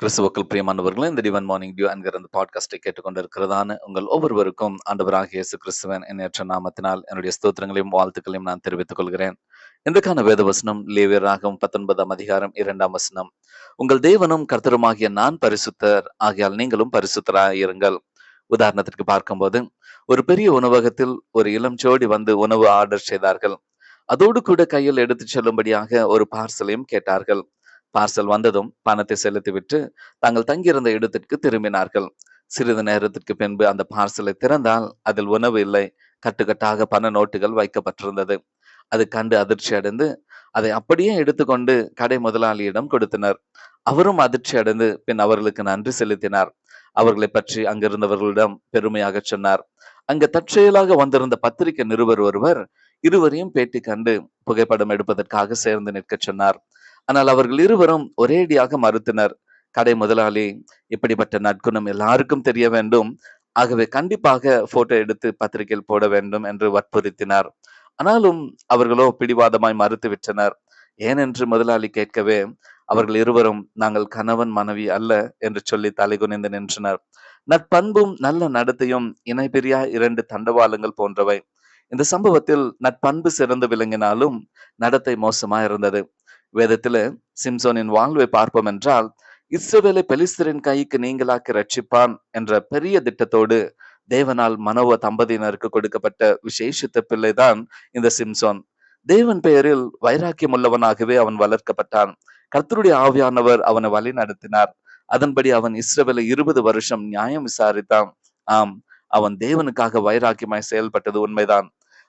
கிறிஸ்துவக்கள் பிரியமானவர்களே இந்த டிவன் morning dew என்கிற அந்த பாட்காஸ்டை கேட்டுக்கொண்டிருக்கிறதான உங்கள் ஒவ்வொருவருக்கும் ஆண்டவராக இயேசு கிறிஸ்துவன் எண்ணற்ற நாமத்தினால் என்னுடைய ஸ்தோத்திரங்களையும் வாழ்த்துக்களையும் நான் தெரிவித்துக் கொள்கிறேன். இன்றைக்கான வேத வசனம் லேவியராகவும் பத்தொன்பதாம் அதிகாரம் இரண்டாம் வசனம். உங்கள் தேவனும் கர்த்தருமாகிய நான் பரிசுத்தர் ஆகியால் நீங்களும் பரிசுத்தராய் இருங்கள் உதாரணத்திற்கு பார்க்கும்போது ஒரு பெரிய உணவகத்தில் ஒரு இளம் ஜோடி வந்து உணவு ஆர்டர் செய்தார்கள். அதோடு கூட கையில் எடுத்துச் செல்லும்படியாக ஒரு பார்சலையும் கேட்டார்கள். பார்சல் வந்ததும் பணத்தை செலுத்திவிட்டு தாங்கள் தங்கியிருந்த இடத்திற்கு திரும்பினார்கள். சிறிது நேரத்திற்கு பின்பு அந்த பார்சலை திறந்தால் அதில் உணவு இல்லை. கட்டுக்கட்டாக பண நோட்டுகள் வைக்கப்பட்டிருந்தது. அது கண்டு அதிர்ச்சி அடைந்து அதை அப்படியே எடுத்துக்கொண்டு கடை முதலாளியிடம் கொடுத்தனர். அவரும் அதிர்ச்சி அடைந்து பின் அவர்களுக்கு நன்றி செலுத்தினார். அவர்களை பற்றி அங்கிருந்தவர்களிடம் பெருமையாக சொன்னார். அங்கு தற்செயலாக வந்திருந்த பத்திரிகை நிருபர் ஒருவர் இருவரையும் பேட்டி கண்டு புகைப்படம் எடுப்பதற்காக சேர்ந்து நிற்க சொன்னார். ஆனால் அவர்கள் இருவரும் ஒரேடியாக மறுத்தனர். கடை முதலாளி இப்படிப்பட்ட நற்குணம் எல்லாருக்கும் தெரிய வேண்டும். ஆகவே கண்டிப்பாக போட்டோ எடுத்து பத்திரிகையில் போட வேண்டும் என்று வற்புறுத்தினார். ஆனாலும் அவர்களோ பிடிவாதமாய் மறுத்து விட்டனர். ஏனென்று முதலாளி கேட்கவே அவர்கள் இருவரும் நாங்கள் கணவன் மனைவி அல்ல என்று சொல்லி தலைகுனிந்து நின்றனர். நட்பண்பும் நல்ல நடத்தையும் இணைபிரியா இரண்டு தண்டவாளங்கள் போன்றவை. இந்த சம்பவத்தில் நட்பண்பு சிறந்து விளங்கினாலும் நடத்தை மோசமா இருந்தது வேதத்துல சிம்சோனின் வாழ்வை பார்ப்போம் என்றால் இஸ்ரவேலை பெலிஸ்தரின் கைக்கு நீங்களாக்கி ரட்சிப்பான் என்ற பெரிய திட்டத்தோடு தேவனால் மனோவ தம்பதியினருக்கு கொடுக்கப்பட்ட விசேஷித்த பிள்ளைதான் இந்த சிம்சோன். தேவன் பெயரில் வைராக்கியம் உள்ளவனாகவே அவன் வளர்க்கப்பட்டான். கர்த்தருடைய ஆவியானவர் அவனை வழி நடத்தினார் அதன்படி அவன் இஸ்ரவேலை இருபது வருஷம் நியாயம் விசாரித்தான். ஆம் அவன் தேவனுக்காக வைராக்கியமாய் செயல்பட்டது உண்மைதான்.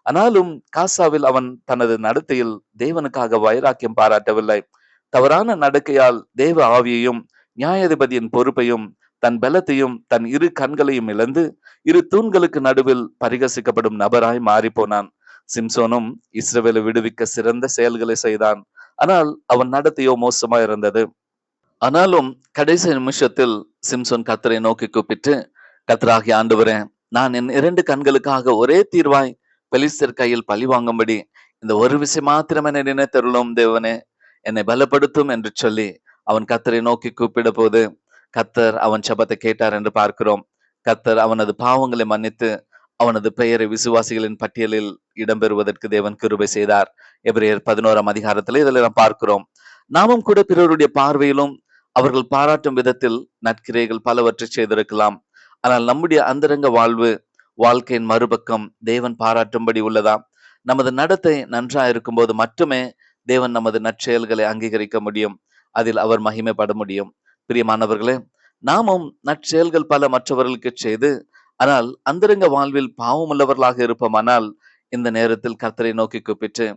ஆனாலும் காசாவில் அவன் தனது நடத்தையில் தேவனுக்காக வைராக்கியம் பாராட்டவில்லை. தவறான நடக்கையால் தேவ ஆவியையும் நியாயாதிபதியின் பொறுப்பையும் தன் பலத்தையும் தன் இரு கண்களையும் இழந்து இரு தூண்களுக்கு நடுவில் பரிகசிக்கப்படும் நபராய் மாறிப்போனான். சிம்சோனும் இஸ்ரவேலை விடுவிக்க சிறந்த செயல்களை செய்தான். ஆனால் அவன் நடத்தையோ மோசமா இருந்தது. ஆனாலும் கடைசி நிமிஷத்தில் சிம்சோன் கத்தரை நோக்கி கூப்பிட்டு கத்தராகி ஆண்டு வரேன் நான் என் இரண்டு கண்களுக்காக ஒரே தீர்வாய் பெலிஸ்தர் கையில் பழி வாங்கும்படி இந்த ஒரு விஷயம் மாத்திரம் என்னை நினைத்தருளும் தேவனே. என்னை பலப்படுத்தும் என்று சொல்லி அவன் கத்தரை நோக்கி கூப்பிட போது கத்தர் அவன் சபத்தை கேட்டார் என்று பார்க்கிறோம். கத்தர் அவனது பாவங்களை மன்னித்து அவனது பெயரை விசுவாசிகளின் பட்டியலில் இடம்பெறுவதற்கு தேவன் கிருபை செய்தார். எபிரேயர் பதினோராம் அதிகாரத்தில் இதில் நாம் பார்க்கிறோம். நாமும் கூட பிறருடைய பார்வையிலும் அவர்கள் பாராட்டும் விதத்தில் நற்கிரைகள் பலவற்றை செய்திருக்கலாம். ஆனால் நம்முடைய அந்தரங்க வாழ்வு வாழ்க்கையின் மறுபக்கம் தேவன் பாராட்டும்படி உள்ளதா நமது நடத்தை நன்றா இருக்கும்போது மட்டுமே தேவன் நமது நற்செயல்களை அங்கீகரிக்க முடியும். அதில் அவர் மகிமைப்பட முடியும். பிரியமானவர்களே நாமும் நற்செயல்கள் பல மற்றவர்களுக்கு செய்து ஆனால் அந்தரங்க வாழ்வில் பாவம் உள்ளவர்களாக இருப்போமானால் இந்த நேரத்தில் கர்த்தரை நோக்கி கூப்பிட்டு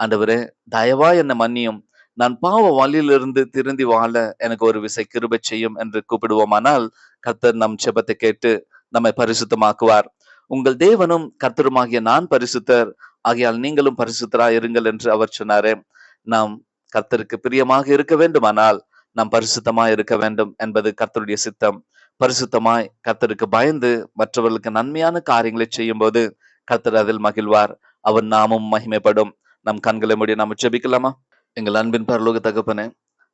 ஆண்டவரே தயவா என்ன மன்னியும். நான் பாவ வழியிலிருந்து திருந்தி வாழ எனக்கு ஒரு விசை கிருபை செய்யும் என்று கூப்பிடுவோமானால் கர்த்தர் நம் செபத்தை கேட்டு நம்மை பரிசுத்தமாக்குவார். உங்கள் தேவனும் கர்த்தருமாகிய நான் பரிசுத்தர். ஆகையால் நீங்களும் பரிசுத்தரா இருங்கள் என்று அவர் சொன்னாரே. நாம் கர்த்தருக்கு பிரியமாக இருக்க வேண்டுமானால் நாம் பரிசுத்தமாய் இருக்க வேண்டும் என்பது கர்த்தருடைய சித்தம். பரிசுத்தமாய் கர்த்தருக்கு பயந்து மற்றவர்களுக்கு நன்மையான காரியங்களை செய்யும் போது கர்த்தர் அதில் மகிழ்வார். அவர் நாமும் மகிமைப்படும். நம் கண்களை மூடி நாம் ஜெபிக்கலாமா? எங்கள் அன்பின் பரலோக தகப்பனே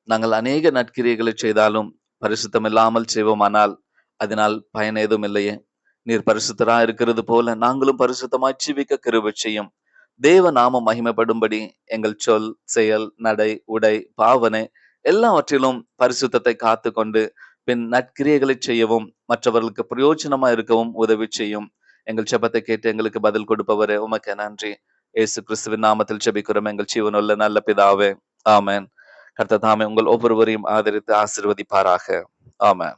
நாங்கள் அநேக நற்கிரியைகளை செய்தாலும் பரிசுத்தம் இல்லாமல் செய்வோமானால் அதனால் பயன் ஏதும் இல்லையே. நீர் பரிசுத்தரா இருக்கிறது போல நாங்களும் பரிசுத்தமாய் ஜீவிக்க கிருபை செய்யும். தேவ நாம மகிமைப்படும்படி எங்கள் சொல் செயல் நடை உடை பாவனை எல்லாவற்றிலும் பரிசுத்தத்தை காத்து கொண்டு பின் நற்கிரியைகளை செய்யவும் மற்றவர்களுக்கு பிரயோஜனமா இருக்கவும் உதவி செய்யும். எங்கள் செபத்தை கேட்டு எங்களுக்கு பதில் கொடுப்பவரே உமக்கு நன்றி. ஏசு கிறிஸ்துவின் நாமத்தில் செபிக்கிறோம் எங்கள் ஜீவனுள்ள நல்ல பிதாவே. ஆமேன். கர்த்த தாமே உங்கள் ஒவ்வொருவரையும் ஆதரித்து ஆசிர்வதிப்பாராக. ஆமேன்.